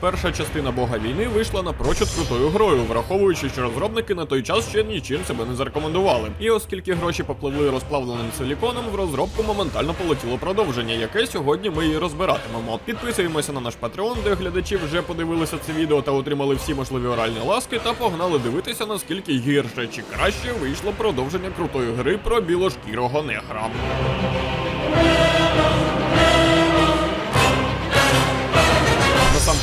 Перша частина Бога війни вийшла напрочуд крутою грою, враховуючи, що розробники на той час ще нічим себе не зарекомендували. І оскільки гроші попливли розплавленим силіконом, в розробку моментально полетіло продовження, яке сьогодні ми і розбиратимемо. Підписуємося на наш Patreon, де глядачі вже подивилися це відео та отримали всі можливі оральні ласки, та погнали дивитися, наскільки гірше чи краще вийшло продовження крутої гри про білошкірого негра.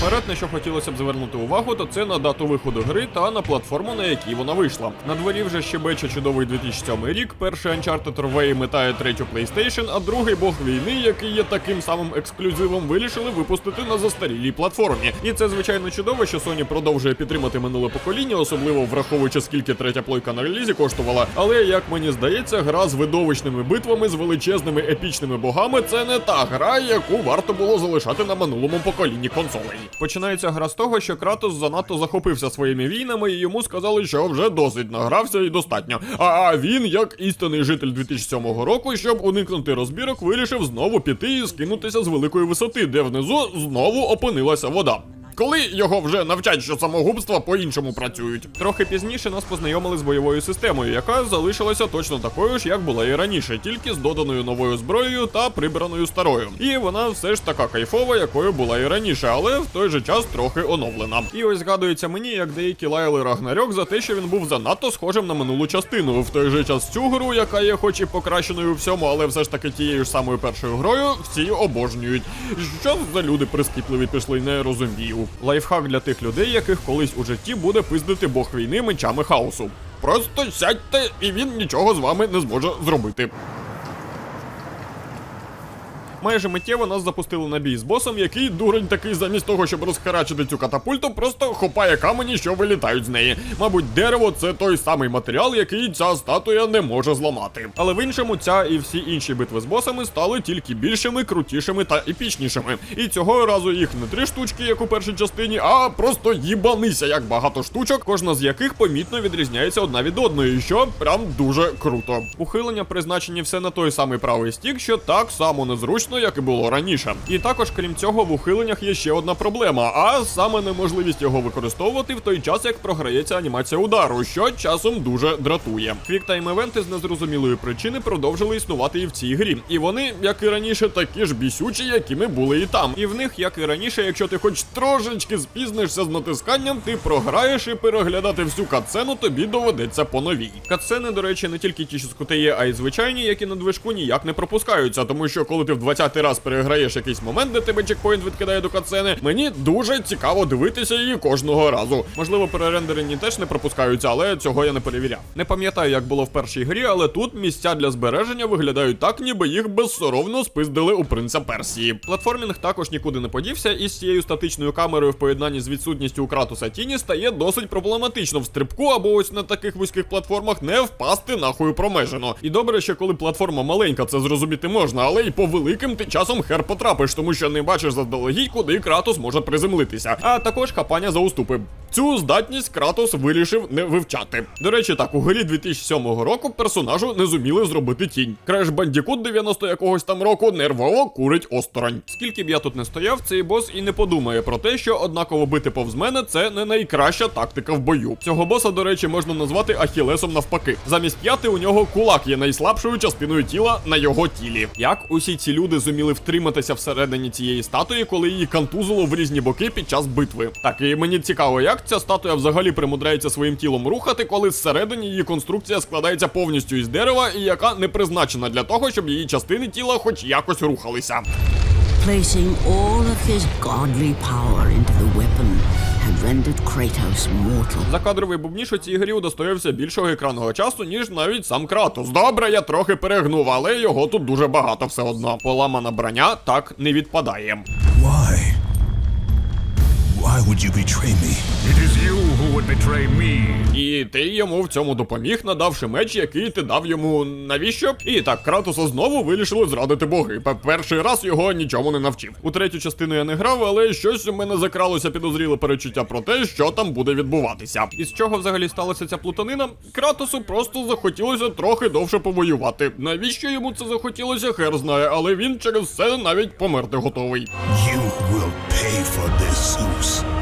Насамперед, на що хотілося б звернути увагу, то це на дату виходу гри та на платформу, на якій вона вийшла. На дворі вже щебече чудовий 2007 рік. Перший Uncharted рве метає третю PlayStation, а другий бог війни, який є таким самим ексклюзивом, вирішили випустити на застарілій платформі. І це звичайно чудово, що Sony продовжує підтримати минуле покоління, особливо враховуючи скільки третя плойка на релізі коштувала. Але як мені здається, гра з видовищними битвами з величезними епічними богами це не та гра, яку варто було залишати на минулому поколінні консолей. Починається гра з того, що Кратос занадто захопився своїми війнами, і йому сказали, що вже досить награвся і достатньо. А він, як істинний житель 2007 року, щоб уникнути розбірок, вирішив знову піти і скинутися з великої висоти, де внизу знову опинилася вода. Коли його вже навчать, що самогубства по-іншому працюють. Трохи пізніше нас познайомили з бойовою системою, яка залишилася точно такою ж, як була і раніше, тільки з доданою новою зброєю та прибраною старою. І вона все ж така кайфова, якою була і раніше, але в той же час трохи оновлена. І ось згадується мені, як деякі лаяли Рагнарьок за те, що він був занадто схожим на минулу частину. В той же час цю гру, яка є хоч і покращеною у всьому, але все ж таки тією ж самою першою грою, всі обожнюють. Що за люди прискіпливі пішли, не розумію. Лайфхак для тих людей, яких колись у житті буде пиздити бог війни мечами хаосу. Просто сядьте, і він нічого з вами не зможе зробити. Майже миттєво нас запустили на бій з босом, який дурень такий, замість того, щоб розхарачити цю катапульту, просто хопає камені, що вилітають з неї. Мабуть, дерево це той самий матеріал, який ця статуя не може зламати. Але в іншому, ця і всі інші битви з босами стали тільки більшими, крутішими та епічнішими. І цього разу їх не три штучки, як у першій частині, а просто їбанися, як багато штучок, кожна з яких помітно відрізняється одна від одної, що прям дуже круто. Ухилення призначені все на той самий правий стік, що так само незручно, як і було раніше. І також, крім цього, в ухиленнях є ще одна проблема, а саме неможливість його використовувати в той час, як програється анімація удару, що часом дуже дратує. Квіктайм івенти з незрозумілої причини продовжили існувати і в цій грі. І вони, як і раніше, такі ж бісючі, якими були і там. І в них, як і раніше, якщо ти хоч трошечки спізнишся з натисканням, ти програєш і переглядати всю катсцену тобі доведеться по новій. Катсцени, до речі, не тільки ті, що з а й звичайні, які на движку ніяк не пропускаються, тому що коли ти в 20 раз переграєш якийсь момент, де тебе чекпоінт відкидає до катсцени, мені дуже цікаво дивитися її кожного разу. Можливо, перерендерені теж не пропускаються, але цього я не перевіряв. Не пам'ятаю, як було в першій грі, але тут місця для збереження виглядають так, ніби їх безсоромно спиздили у принца Персії. Платформінг також нікуди не подівся, і з цією статичною камерою в поєднанні з відсутністю у Кратуса Тіні стає досить проблематично в стрибку або ось на таких вузьких платформах не впасти нахуй промежено. І добре, що коли платформа маленька, це зрозуміти можна, але і по великим ти часом хер потрапиш, тому що не бачиш заздалегідь, куди Кратос може приземлитися. А також хапання за уступи. Цю здатність Кратос вирішив не вивчати. До речі, так у грі 2007 року персонажу не зуміли зробити тінь. Креш Бандікут 90 якогось там року нервово курить осторонь. Скільки б я тут не стояв, цей бос і не подумає про те, що однаково бити повз мене це не найкраща тактика в бою. Цього боса, до речі, можна назвати Ахілесом навпаки. Замість п'яти у нього кулак є найслабшою частиною тіла на його тілі. Як усі ці люди зуміли втриматися всередині цієї статуї, коли її контузило в різні боки під час битви? Так і мені цікаво, як ця статуя взагалі примудряється своїм тілом рухати, коли зсередині її конструкція складається повністю із дерева і яка не призначена для того, щоб її частини тіла хоч якось рухалися. Placing all of his godly power into the weapon had rendered Kratos mortal. Закадровий бубніш у цій грі удостоївся більшого екранного часу, ніж навіть сам Кратос. Добре, я трохи перегнув, але його тут дуже багато все одно. Поламана броня так не відпадає. Why? Would you betray me? It is you who would betray me. І ти йому в цьому допоміг, надавши меч, який ти дав йому навіщо? І так, Кратуса знову вирішили зрадити боги. Перший раз його нічому не навчив. У третю частину я не грав, але щось у мене закралося підозріле перечуття про те, що там буде відбуватися. І з чого взагалі сталася ця плутанина? Кратусу просто захотілося трохи довше повоювати. Навіщо йому це захотілося, хер знає, але він через це навіть померти готовий. You will pay for this, Zeus.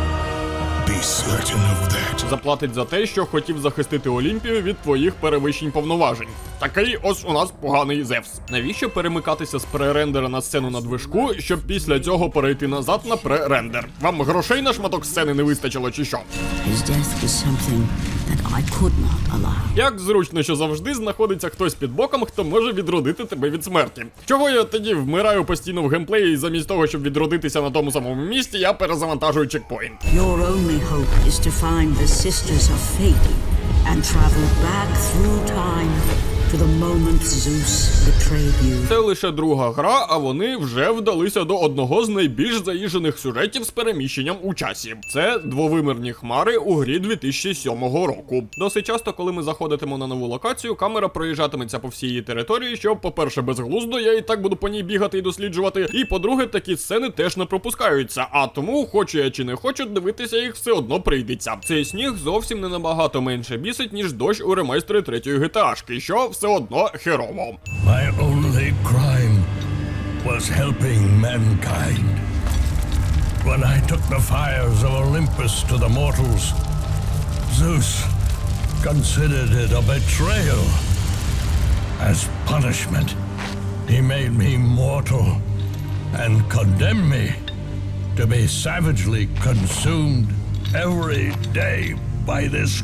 Заплатить за те, що хотів захистити Олімпію від твоїх перевищень повноважень. Такий ось у нас поганий Зевс. Навіщо перемикатися з пререндера на сцену на движку, щоб після цього перейти назад на пререндер? Вам грошей на шматок сцени не вистачило чи що? Як зручно, що завжди знаходиться хтось під боком, хто може відродити тебе від смерті. Чого я тоді вмираю постійно в геймплеї, і замість того, щоб відродитися на тому самому місці, я перезавантажую чекпоінт. Your only hope is to find the Sisters of Fate and travel back through time Це лише друга гра, а вони вже вдалися до одного з найбільш заїжджених сюжетів з переміщенням у часі. Це двовимірні хмари у грі 2007 року. Досить часто, коли ми заходитимо на нову локацію, камера проїжджатиметься по всій її території, що, по-перше, безглуздо, я і так буду по ній бігати і досліджувати. І по-друге, такі сцени теж не пропускаються. А тому, хочу я чи не хочу, дивитися їх все одно прийдеться. Цей сніг зовсім не набагато менше бісить, ніж дощ у ремайстері третьої GTA-шки, що все одно херово. My only crime was helping mankind. When I took the fires of Olympus to the mortals, Zeus considered it a betrayal. As punishment, he made me mortal and condemned me to be savagely consumed every day by this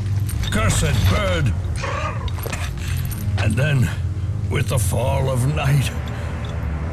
cursed bird. And then, with the fall of night,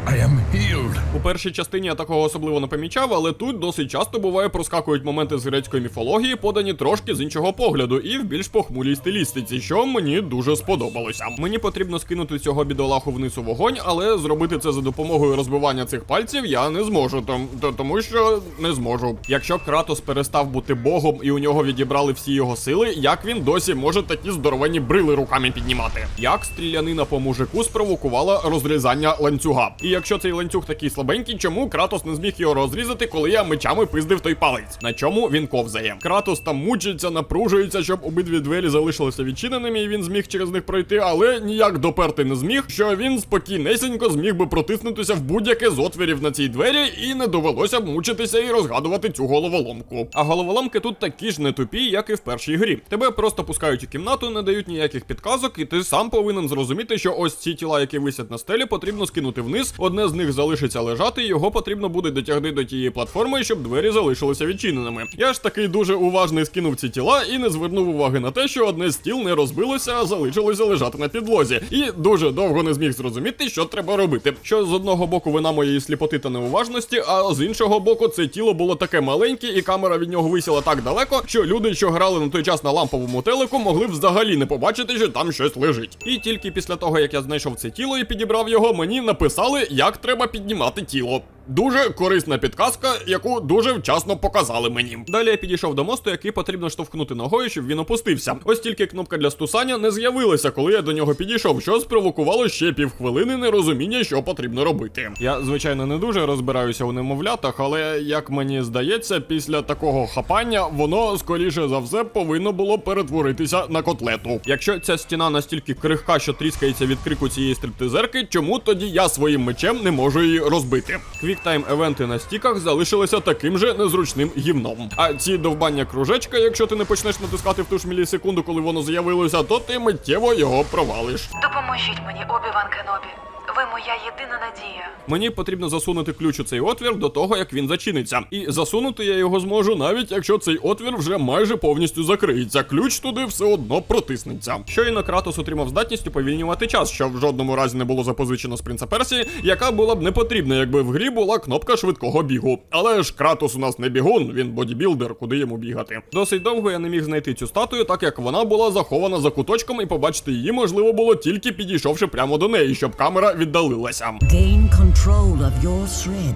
I am healed. У першій частині я такого особливо не помічав, але тут досить часто буває проскакують моменти з грецької міфології, подані трошки з іншого погляду, і в більш похмурій стилістиці, що мені дуже сподобалося. Мені потрібно скинути цього бідолаху вниз у вогонь, але зробити це за допомогою розбивання цих пальців я не зможу, том, тому що не зможу. Якщо Кратос перестав бути богом і у нього відібрали всі його сили, як він досі може такі здоровенні брили руками піднімати? Як стрілянина по мужику спровокувала розрізання ланцюга? І якщо цей ланцюг такий слабенький, чому Кратос не зміг його розрізати, коли я мечами пиздив той палець? На чому він ковзає? Кратос там мучиться, напружується, щоб обидві двері залишилися відчиненими, і він зміг через них пройти, але ніяк доперти не зміг, що він спокійнесенько зміг би протиснутися в будь-яке з отвірів на цій двері, і не довелося б мучитися і розгадувати цю головоломку. А головоломки тут такі ж не тупі, як і в першій грі. Тебе просто пускають у кімнату, не дають ніяких підказок, і ти сам повинен зрозуміти, що ось ці тіла, які висять на стелі, потрібно скинути вниз. Одне з них залишиться лежати, і його потрібно буде дотягти до тієї платформи, щоб двері залишилися відчиненими. Я ж таки дуже уважний скинув ці тіла і не звернув уваги на те, що одне з тіл не розбилося, а залишилося лежати на підлозі. І дуже довго не зміг зрозуміти, що треба робити. Що з одного боку вина моєї сліпоти та неуважності, а з іншого боку, це тіло було таке маленьке, і камера від нього висіла так далеко, що люди, що грали на той час на ламповому телеку, могли взагалі не побачити, що там щось лежить. І тільки після того, як я знайшов це тіло і підібрав його, мені написали, як треба піднімати тіло. Дуже корисна підказка, яку дуже вчасно показали мені. Далі я підійшов до мосту, який потрібно штовхнути ногою, щоб він опустився. Ось тільки кнопка для стусання не з'явилася, коли я до нього підійшов, що спровокувало ще півхвилини нерозуміння, що потрібно робити. Я, звичайно, не дуже розбираюся у немовлятах, але як мені здається, після такого хапання воно скоріше за все повинно було перетворитися на котлету. Якщо ця стіна настільки крихка, що тріскається від крику цієї стриптизерки, чому тоді я своїм мечем не можу її розбити? Квіктайм евенти на стіках залишилися таким же незручним гівном. А ці довбання кружечка, якщо ти не почнеш натискати в ту ж мілісекунду, коли воно з'явилося, то ти миттєво його провалиш. Допоможіть мені, Обі-Ван Кенобі. Ви моя єдина надія. Мені потрібно засунути ключ у цей отвір до того, як він зачиниться. І засунути я його зможу, навіть якщо цей отвір вже майже повністю закриється. Ключ туди все одно протиснеться. Щойно Кратос отримав здатність уповільнювати час, що в жодному разі не було запозичено з принца Персії, яка була б не потрібна, якби в грі була кнопка швидкого бігу. Але ж Кратос у нас не бігун, він бодібілдер, куди йому бігати. Досить довго я не міг знайти цю статую, так як вона була захована за куточком, і побачити її можливо було тільки підійшовши прямо до неї, щоб камера віддалилася. Gain control of your thread,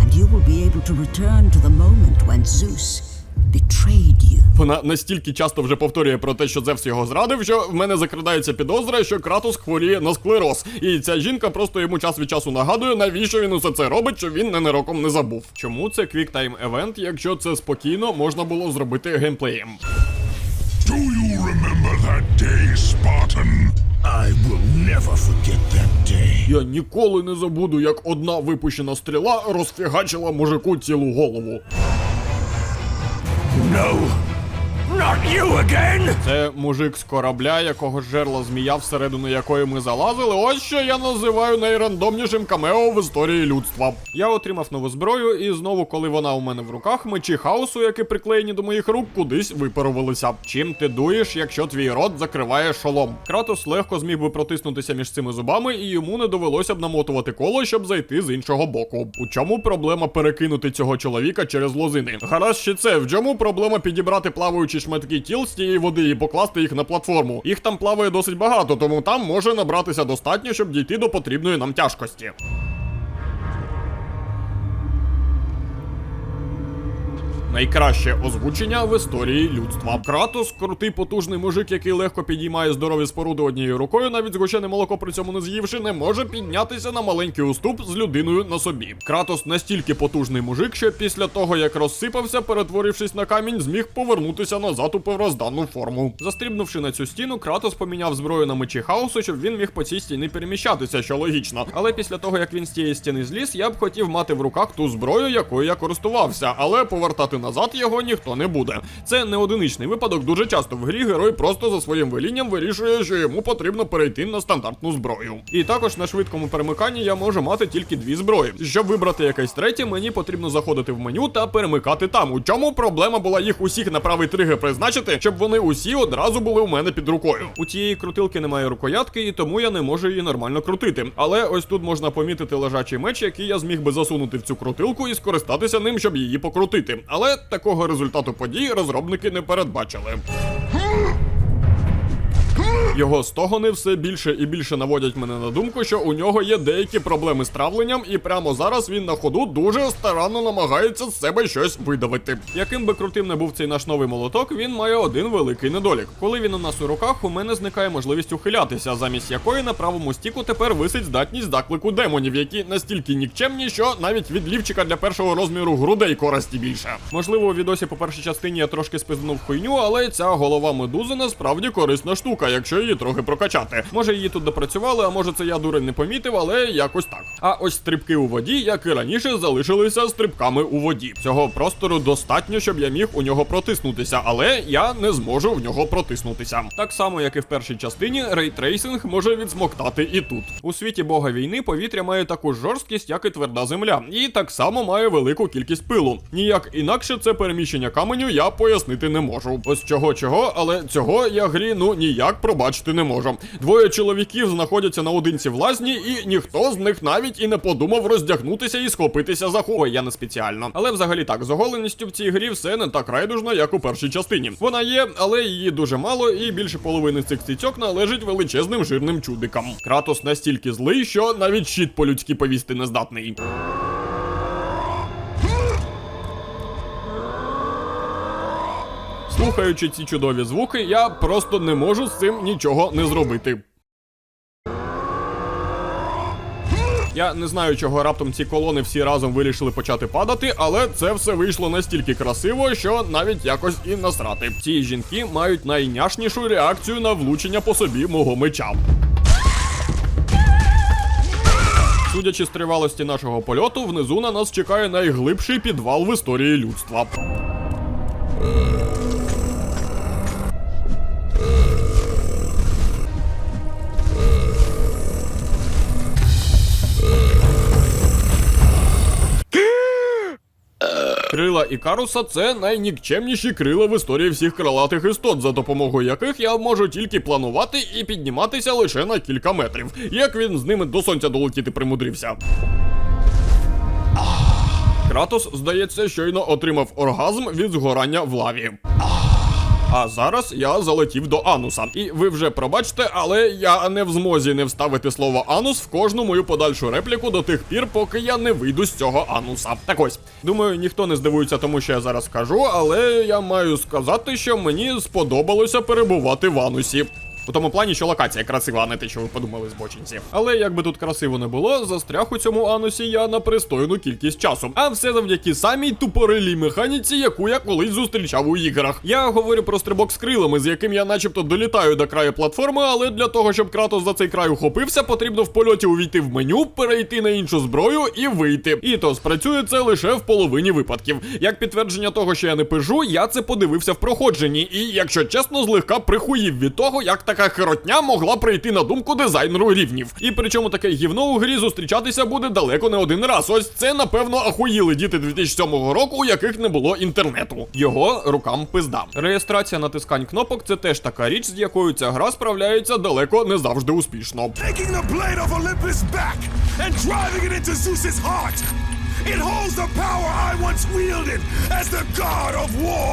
and you will be able to return to the moment when Zeus betrayed you. Вона настільки часто вже повторює про те, що Зевс його зрадив, що в мене закрадається підозра, що Кратос хворіє на склероз. І ця жінка просто йому час від часу нагадує, навіщо він усе це робить, що він ненароком не забув. Чому це квіктайм евент, якщо це спокійно можна було зробити геймплеєм? Я ніколи не забуду, як одна випущена стріла розфігачила мужику цілу голову. No! Not you again! Це мужик з корабля, якого жерла змія, всередину якої ми залазили. Ось що я називаю найрандомнішим камео в історії людства. Я отримав нову зброю, і знову, коли вона у мене в руках, мечі хаосу, які приклеєні до моїх рук, кудись випарувалися. Чим ти дуєш, якщо твій рот закриває шолом? Кратос легко зміг би протиснутися між цими зубами, і йому не довелося б намотувати коло, щоб зайти з іншого боку. У чому проблема перекинути цього чоловіка через лозини? Гаразд ще це. В чому проблема підібрати плаваючі шматки тіл з тієї води і покласти їх на платформу? Їх там плаває досить багато, тому там може набратися достатньо, щоб дійти до потрібної нам тяжкості. Найкраще озвучення в історії людства. Кратос крутий потужний мужик, який легко підіймає здорові споруди однією рукою, навіть згущене молоко при цьому не з'ївши, не може піднятися на маленький уступ з людиною на собі. Кратос настільки потужний мужик, що після того як розсипався, перетворившись на камінь, зміг повернутися назад у первозданну форму. Застрибнувши на цю стіну, Кратос поміняв зброю на мечі хаосу, щоб він міг по цій стіні переміщатися, що логічно. Але після того як він з тієї стіни зліз, я б хотів мати в руках ту зброю, якою я користувався, але повертати назад його ніхто не буде. Це не одиничний випадок. Дуже часто в грі герой просто за своїм велінням вирішує, що йому потрібно перейти на стандартну зброю. І також на швидкому перемиканні я можу мати тільки дві зброї. Щоб вибрати якесь третє, мені потрібно заходити в меню та перемикати там. У чому проблема була їх усіх на правий тригер призначити, щоб вони усі одразу були у мене під рукою. У тієї крутилки немає рукоятки, і тому я не можу її нормально крутити. Але ось тут можна помітити лежачий меч, який я зміг би засунути в цю крутилку і скористатися ним, щоб її покрутити. Але такого результату подій розробники не передбачили. Його стогони все більше і більше наводять мене на думку, що у нього є деякі проблеми з травленням, і прямо зараз він на ходу дуже старанно намагається з себе щось видавити. Яким би крутим не був цей наш новий молоток, він має один великий недолік. Коли він у нас у руках, у мене зникає можливість ухилятися, замість якої на правому стіку тепер висить здатність заклику демонів, які настільки нікчемні, що навіть від лівчика для першого розміру грудей користі більше. Можливо, у відосі по першій частині я трошки спизнув хуйню, але ця голова медузи насправді корисна штука, якщо її трохи прокачати. Може її тут допрацювали, а може це я дурень не помітив, але якось так. А ось стрибки у воді, як і раніше, залишилися стрибками у воді. Цього простору достатньо, щоб я міг у нього протиснутися, але я не зможу в нього протиснутися. Так само, як і в першій частині, рейтрейсинг може відсмоктати і тут. У світі бога війни повітря має таку жорсткість, як і тверда земля, і так само має велику кількість пилу. Ніяк інакше це переміщення каменю я пояснити не можу. Ось чого чого, але цього я грі ну ніяк пробачити не можу. Двоє чоловіків знаходяться наодинці в лазні, і ніхто з них навіть і не подумав роздягнутися і схопитися за ху. Я не спеціально. Але взагалі так, з оголеністю в цій грі все не так райдужно, як у першій частині. Вона є, але її дуже мало, і більше половини цих цицьок належить величезним жирним чудикам. Кратос настільки злий, що навіть щит по-людськи повісти не здатний. Слухаючи ці чудові звуки, я просто не можу з цим нічого не зробити. Я не знаю, чого раптом ці колони всі разом вирішили почати падати, але це все вийшло настільки красиво, що навіть якось і насрати. Ці жінки мають найняшнішу реакцію на влучення по собі мого меча. Судячи з тривалості нашого польоту, внизу на нас чекає найглибший підвал в історії людства. Крила Ікаруса це найнікчемніші крила в історії всіх крилатих істот, за допомогою яких я можу тільки планувати і підніматися лише на кілька метрів. Як він з ними до сонця долетіти примудрився. Кратос, здається, щойно отримав оргазм від згорання в лаві. А зараз я залетів до ануса. І ви вже пробачте, але я не в змозі не вставити слово анус в кожну мою подальшу репліку до тих пір, поки я не вийду з цього ануса. Так ось, думаю, ніхто не здивується тому, що я зараз кажу, але я маю сказати, що мені сподобалося перебувати в анусі. У тому плані, що локація красива, а не те, що ви подумали збочинці. Але як би тут красиво не було, застряг у цьому анусі я на пристойну кількість часу. А все завдяки самій тупорилій механіці, яку я колись зустрічав у іграх. Я говорю про стрибок з крилами, з яким я начебто долітаю до краю платформи, але для того, щоб Кратос за цей край ухопився, потрібно в польоті увійти в меню, перейти на іншу зброю і вийти. І то спрацює це лише в половині випадків. Як підтвердження того, що я не пижу, я це подивився в проходженні, і, якщо чесно, злегка прихуїв від того, як така херотня могла прийти на думку дизайнеру рівнів. І причому таке гівно у грі зустрічатися буде далеко не один раз. Ось це, напевно, ахуїли діти 2007 року, у яких не було інтернету. Його рукам пизда. Реєстрація натискань кнопок це теж така річ, з якою ця гра справляється далеко не завжди успішно. Taking the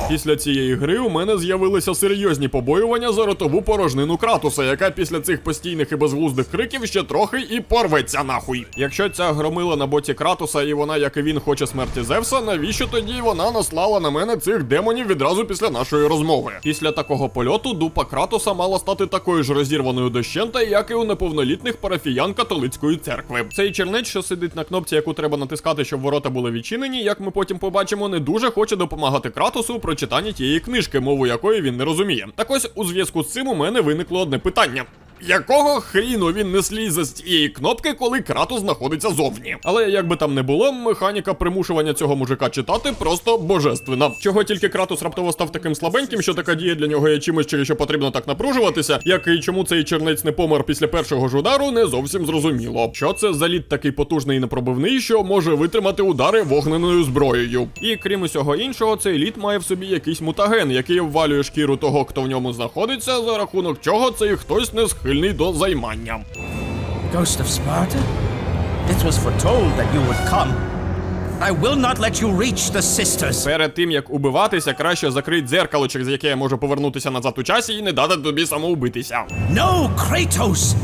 Після цієї гри у мене з'явилися серйозні побоювання за ротову порожнину Кратуса, яка після цих постійних і безглуздих криків ще трохи і порветься нахуй. Якщо ця громила на боці Кратуса і вона, як і він, хоче смерті Зевса, навіщо тоді вона наслала на мене цих демонів відразу після нашої розмови? Після такого польоту дупа Кратуса мала стати такою ж розірваною дощента, як і у неповнолітних парафіян католицької церкви. Цей чернець, що сидить на кнопці, яку треба натискати, щоб ворота були відчинені, як ми потім побачимо, не дуже хоче допомагати Кратусу у прочитанні тієї книжки, мову якої він не розуміє. Так ось у зв'язку з цим у мене виникло одне питання. Якого хріну він не слізе з цієї кнопки, коли Кратус знаходиться зовні? Але як би там не було, механіка примушування цього мужика читати просто божественна. Чого тільки Кратус раптово став таким слабеньким, що така дія для нього є чимось, через що потрібно так напружуватися, як і чому цей чернець не помер після першого ж удару, не зовсім зрозуміло. Що це за лід такий потужний і непробивний, що може витримати удари вогненою зброєю. І крім усього іншого, цей лід має в собі якийсь мутаген, який обвалює шкіру того, хто в ньому знаходиться, за рахунок чого цей хтось не схильний до займання. Ghost of Sparta? It was foretold that you would come. I will not let you reach the sisters. Перед тим як убиватися, краще закрить дзеркало, через яке я можу повернутися назад у часі і не дати тобі самоубитися. No, Kratos!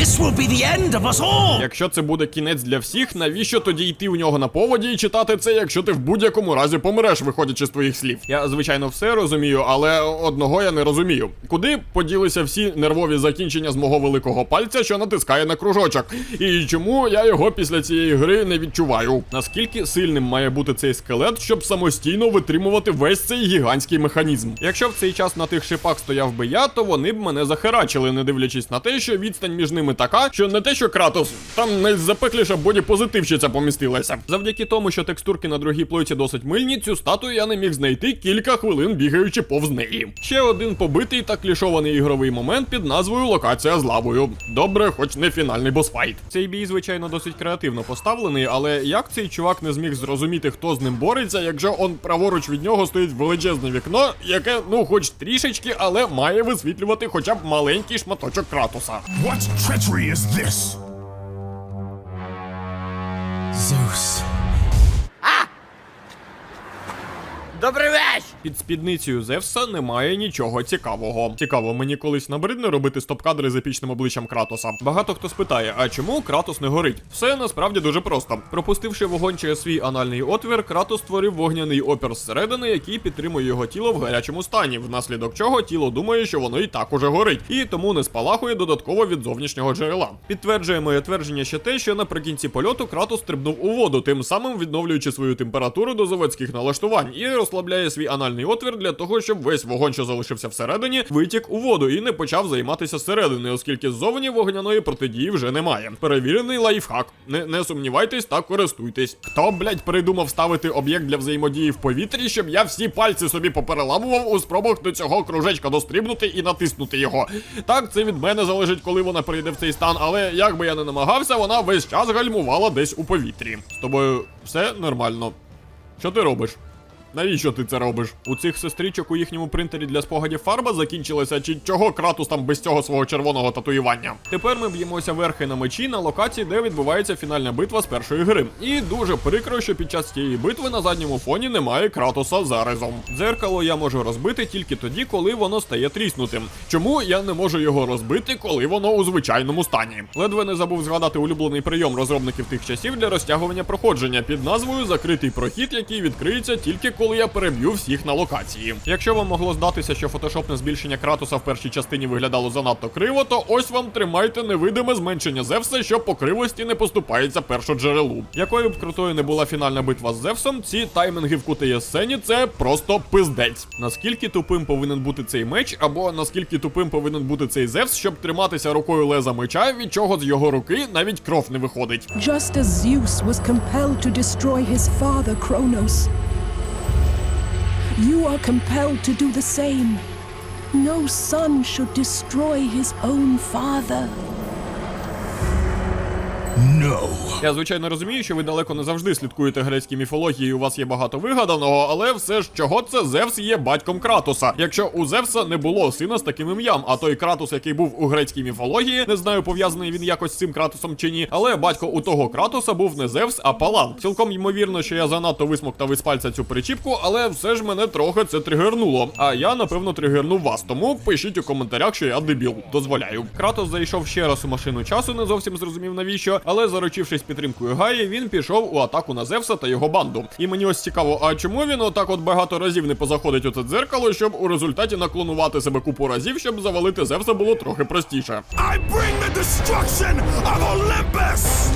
This will be the end of us all! Якщо це буде кінець для всіх, навіщо тоді йти у нього на поводі і читати це, якщо ти в будь-якому разі помреш, виходячи з твоїх слів? Я звичайно все розумію, але одного я не розумію. Куди поділися всі нервові закінчення з мого великого пальця, що натискає на кружочок? І чому я його після цієї гри не відчуваю? Наскільки сильним має бути цей скелет, щоб самостійно витримувати весь цей гігантський механізм? Якщо в цей час на тих шипах стояв би я, то вони б мене захерачили, не дивлячись на те, що відстань між ними така, що не те, що Кратос, там найзапекліша бодіпозитивщиця помістилася. Завдяки тому, що текстурки на другій плойці досить мильні, цю статую я не міг знайти кілька хвилин бігаючи повз неї. Ще один побитий та клішований ігровий момент під назвою Локація з лавою. Добре, хоч не фінальний босфайт. Цей бій, звичайно, досить креативно поставлений, але як цей чувак не зміг зрозуміти, хто з ним бореться, якщо он праворуч від нього стоїть величезне вікно, яке, ну, хоч трішечки, але має висвітлювати хоча б маленький шматочок Кратуса. What treachery is this? Zeus. Під спідницею Зевса немає нічого цікавого. Цікаво, мені колись набридне робити стоп-кадри з епічним обличчям Кратоса. Багато хто спитає, а чому Кратос не горить? Все насправді дуже просто. Пропустивши вогонь через свій анальний отвір, Кратос створив вогняний опір зсередини, який підтримує його тіло в гарячому стані, внаслідок чого тіло думає, що воно і так уже горить, і тому не спалахує додатково від зовнішнього джерела. Підтверджує моє твердження ще те, що наприкінці польоту Кратос стрибнув у воду, тим самим відновлюючи свою температуру до заводських налаштувань і розслабляє свій анальний отвір для того, щоб весь вогонь, що залишився всередині, витік у воду і не почав займатися зсередини, оскільки ззовні вогняної протидії вже немає. Перевірений лайфхак. Не, не сумнівайтесь та користуйтесь. Хто, блять, придумав ставити об'єкт для взаємодії в повітрі, щоб я всі пальці собі попереламував у спробах до цього кружечка дострібнути і натиснути його. Так, це від мене залежить, коли вона прийде в цей стан, але як би я не намагався, вона весь час гальмувала десь у повітрі. З тобою все нормально. Що ти робиш? Навіщо ти це робиш? У цих сестричок у їхньому принтері для спогадів фарба закінчилася, чи чого Кратус там без цього свого червоного татуювання? Тепер ми б'ємося верхи на мечі на локації, де відбувається фінальна битва з першої гри. І дуже прикро, що під час цієї битви на задньому фоні немає Кратуса зарезом. Дзеркало я можу розбити тільки тоді, коли воно стає тріснутим. Чому я не можу його розбити, коли воно у звичайному стані? Ледве не забув згадати улюблений прийом розробників тих часів для розтягування проходження під назвою Закритий прохід, який відкриється тільки коли я переб'ю всіх на локації. Якщо вам могло здатися, що фотошопне збільшення Кратуса в першій частині виглядало занадто криво, то ось вам тримайте невидиме зменшення Зевса, що по кривості не поступається першоджерелу. Якою б крутою не була фінальна битва з Зевсом, ці таймінги в кутиє сцені це просто пиздець. Наскільки тупим повинен бути цей меч, або наскільки тупим повинен бути цей Зевс, щоб триматися рукою леза меча, від чого з його руки навіть кров не виходить. Just as Zeus was compelled to destroy his father Kronos, you are compelled to do the same. No son should destroy his own father. No. Я звичайно розумію, що ви далеко не завжди слідкуєте грецькій міфології, і у вас є багато вигаданого, але все ж чого це Зевс є батьком Кратуса. Якщо у Зевса не було сина з таким ім'ям, а той Кратус, який був у грецькій міфології, не знаю, пов'язаний він якось з цим Кратусом чи ні, але батько у того Кратуса був не Зевс, а Палан. Цілком ймовірно, що я занадто висмоктав із пальця цю причіпку, але все ж мене трохи це тригернуло. А я напевно тригернув вас. Тому пишіть у коментарях, що я дебіл. Дозволяю. Кратос зайшов ще раз у машину часу, не зовсім зрозумів навіщо, але заручившись підтримкою Гаї, він пішов у атаку на Зевса та його банду. І мені ось цікаво, а чому він отак от багато разів не позаходить у це дзеркало, щоб у результаті наклонувати себе купу разів, щоб завалити Зевса було трохи простіше. I bring the destruction of Olympus!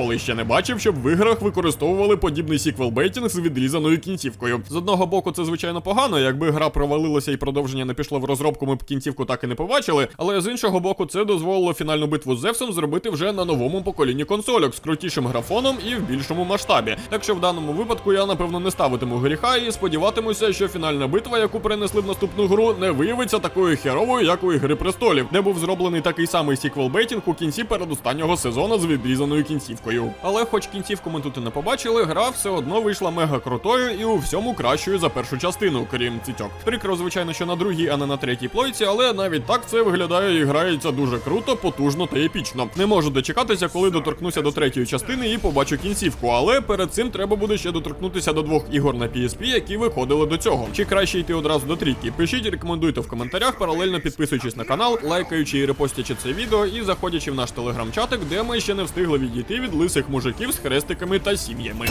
Ніколи ще не бачив, щоб в іграх використовували подібний сіквел-бейтінг з відрізаною кінцівкою. З одного боку, це звичайно погано, якби гра провалилася і продовження не пішло в розробку, ми б кінцівку так і не побачили. Але з іншого боку, це дозволило фінальну битву з Зевсом зробити вже на новому поколінні консольок з крутішим графоном і в більшому масштабі. Так що в даному випадку я напевно не ставитиму гріха і сподіватимуся, що фінальна битва, яку перенесли в наступну гру, не виявиться такою херовою, як у Ігри престолів, де був зроблений такий самий сіквел-бейтінг у кінці передостаннього сезону з відрізаною кінцівкою. Але, хоч кінцівку ми тут і не побачили, гра все одно вийшла мега крутою і у всьому кращою за першу частину, крім цитьок. Прикро, звичайно, що на другій, а не на третій плойці, але навіть так це виглядає і грається дуже круто, потужно та епічно. Не можу дочекатися, коли доторкнуся до третьої частини і побачу кінцівку. Але перед цим треба буде ще доторкнутися до двох ігор на PSP, які виходили до цього. Чи краще йти одразу до трійки? Пишіть, рекомендуйте в коментарях, паралельно підписуючись на канал, лайкаючи і репостячи це відео, і заходячи в наш телеграм-чатик, де ми ще не встигли відійти від лисих мужиків з хрестиками та сім'ями.